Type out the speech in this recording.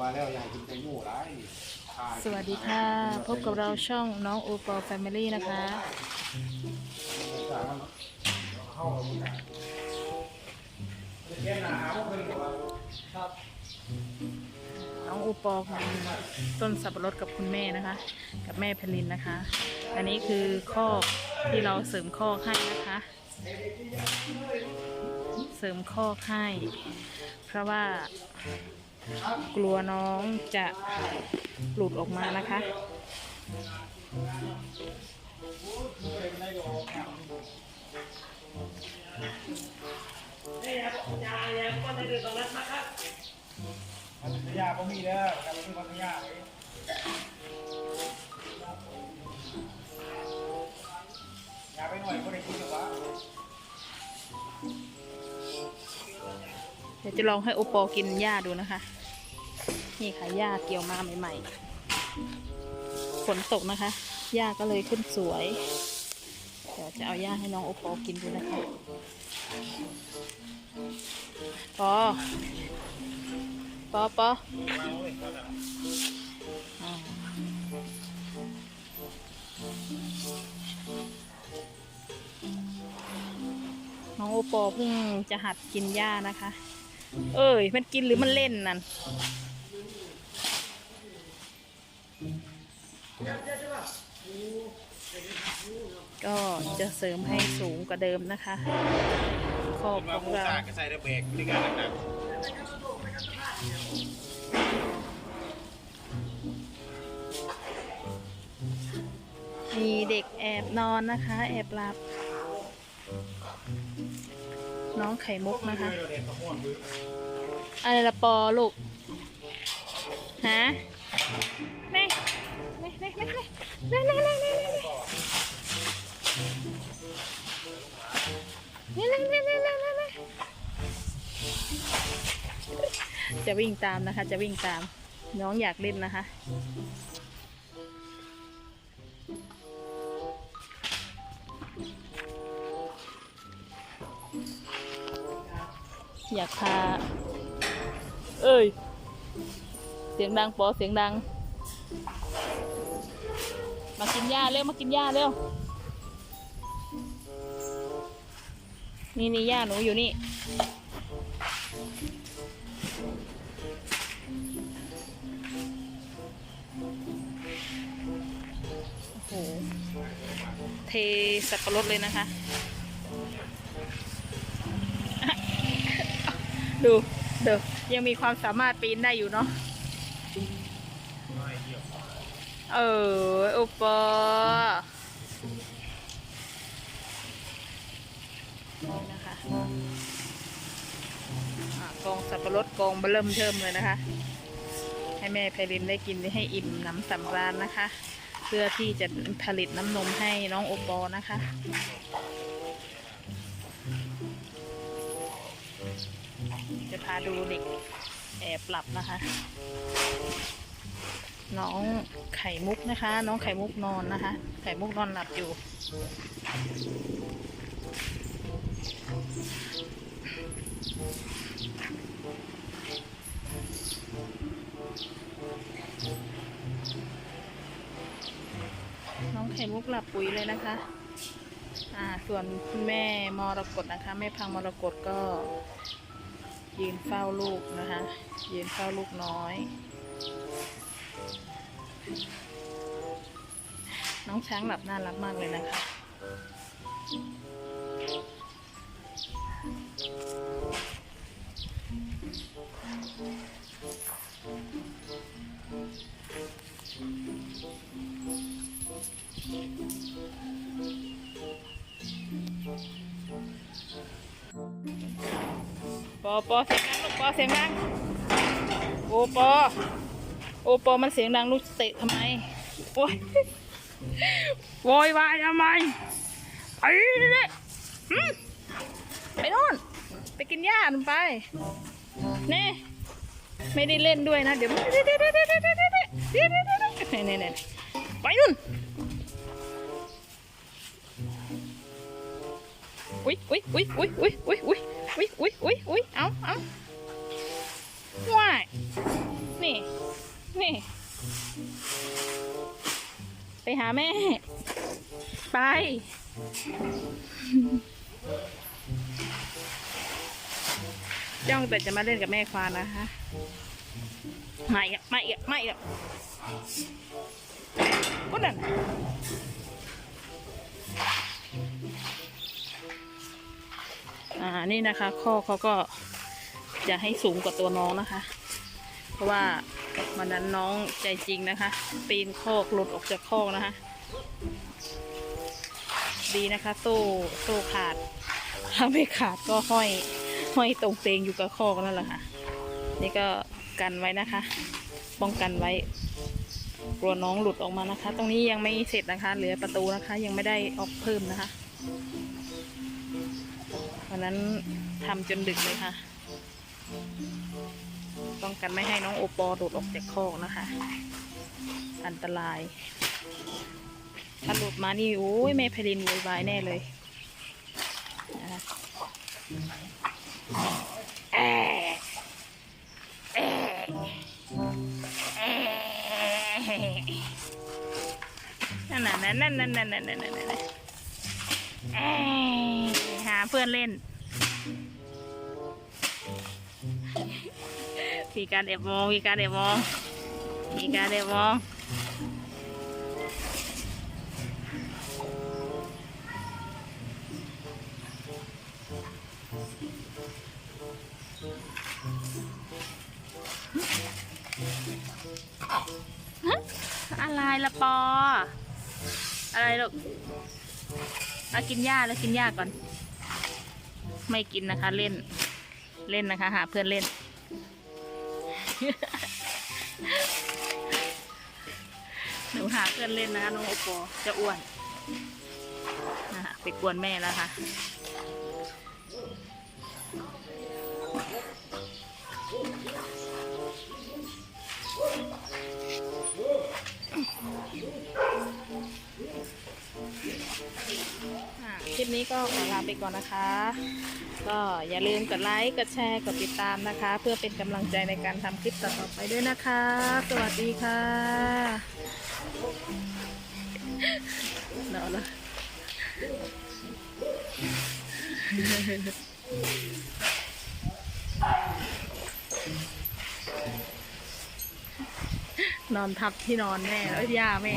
ว่าแล้วอยากกินแตงโมร้ายสวัสดีค่ะ พบกับเราช่องน้องโอปอลแฟมิลี่นะคะ น้องโอปอลของต้นสับปะรดกับคุณแม่นะคะ กับแม่เพลินนะคะ อันนี้คือข้อกที่เราเสริมข้อกให้นะคะ เสริมข้อกให้ เพราะว่า กลัวน้องจะหลุดออกมานะคะพัทยาเนี่ยก็ได้เดือดร้อนมีแล้วการที่พัทยาอย่าไปหน่อยก็ได้กินหรอวะเดี๋ยวจะลองให้โอปอกินหญ้าดูนะคะ นี่ค่ะหญ้าเกี่ยวมาใหม่ๆ ฝนตกนะคะหญ้าก็เลยขึ้นสวย เดี๋ยวจะเอาหญ้าให้น้องโอปอกินดูนะคะปอปอปอน้องโอปอเพิ่งจะหัดกินหญ้านะคะ เอ้ย มันกินหรือมันเล่นนั่น ก็จะเสริมให้สูงกว่าเดิมนะคะขอบมาของเราใส่ระเบรกในการหนักมีเด็กแอบนอนนะคะ แอบหลับ น้องไข่มุกนะคะ อะไรละปอลูก ฮะ นี่นี่นี่นี่นี่นี่นี่นี่นี่นี่นี่นี่จะวิ่งตามนะคะ จะวิ่งตาม น้องอยากเล่นนะคะอยากพา เอ้ย เสียงดังปอเสียงดัง มากินหญ้าเร็วมากินหญ้าเร็ว นี่นี่หญ้าหนูอยู่นี่ โอ้โห เทสับปะรดเลยนะคะ ดูเดี๋ยวยังมีความสามารถปีนได้อยู่เนาะ เอออุปอนี่นะคะอะกองสับปะรดกองเบลเริ่มเทิมเลยนะคะ ให้แม่ไพรินได้กินให้อิ่มน้ำสำราญนะคะ เพื่อที่จะผลิตน้ำนมให้น้องโอปอนะคะจะพาดูเด็กแอบหลับนะคะ น้องไข่มุกนะคะ น้องไข่มุกนอนนะคะ ไข่มุกนอนหลับอยู่ น้องไข่มุกหลับปุ๋ยเลยนะคะอ่าส่วนคุณแม่มรกตนะคะ แม่พังมรกตก็ยืนเฝ้าลูกนะคะยืนเฝ้าลูกน้อย น้องช้างหลับน่ารักมากเลยนะคะ ปอ ปอ เสียงดังลูกปอ เสียงดัง โอปอ โอปอมันเสียงดังลูกเตะทำไมโอ้ยโวยวายทำไมไอ้เนี่ยหึไปโน่น ไปกินหญ้าหนไปนี่ไม่ได้เล่นด้วยนะ เดี๋ยวมันเดี๋ยวเดี๋ยวเดี๋ยวเดี๋ยวเดี๋ยวเดี๋ยวเดี๋ยวเดี๋ยวเดี๋ยวเดี๋ยวเนี่ยเนี่ยไปนู่นอุ้ยอุ้ยอุ้ยอุ้ยอุ้ยอุ้ยอุ้ยอุ้ยอุ้ยอุ้ยอุ้ยเอาเอา หาแม่ ไป จ้องแต่จะมาเล่นกับแม่ควานนะคะไม่อะไม่อะไม่อะก็นั่นอ่านี่นะคะ ข้อเขาก็จะให้สูงกว่าตัวน้องนะคะ เพราะว่า วันนั้นน้องใจจริงนะคะ ปีนคอกหลุดออกจากคอกนะคะ ดีนะคะโซ่โซ่ขาด ถ้าไม่ขาดก็ห้อยห้อยตรงเตงอยู่กับคอกนั่นแหละค่ะ นี่ก็กันไว้นะคะ ป้องกันไว้กลัวน้องหลุดออกมานะคะ ตรงนี้ยังไม่เสร็จนะคะ เหลือประตูนะคะ ยังไม่ได้ออกเพิ่มนะคะวันนั้นทำจนดึกเลยค่ะ กันไม่ให้น้องโอปอหลุดออกจากคอกนะคะ อันตราย ถ้าหลุดมานี่โอ้ยแม่พลินวุ่นวายแน่เลยนั่นนั่นนั่นนั่นนั่นนั่นนั่นหาเพื่อนเล่น มีการแอบมอง มีการแอบมอง มีการแอบมองอะไรละปอ อะไรลูกเอากินหญ้าแล้วกินหญ้าก่อน ไม่กินนะคะเล่น เล่นนะคะ หาเพื่อนเล่น หนูหาเพื่อนเล่นนะคะน้องโอปอจะอ้วนนะคะไปกวนแม่แล้วค่ะคลิปนี้ก็ขอลาไปก่อนนะคะ ก็อย่าลืมกดไลค์ กดแชร์ กดติดตามนะคะ เพื่อเป็นกำลังใจในการทำคลิปต่อๆไปด้วยนะคะ สวัสดีค่ะนอนล้วนอนทับที่นอนแม่แล้วย่าแม่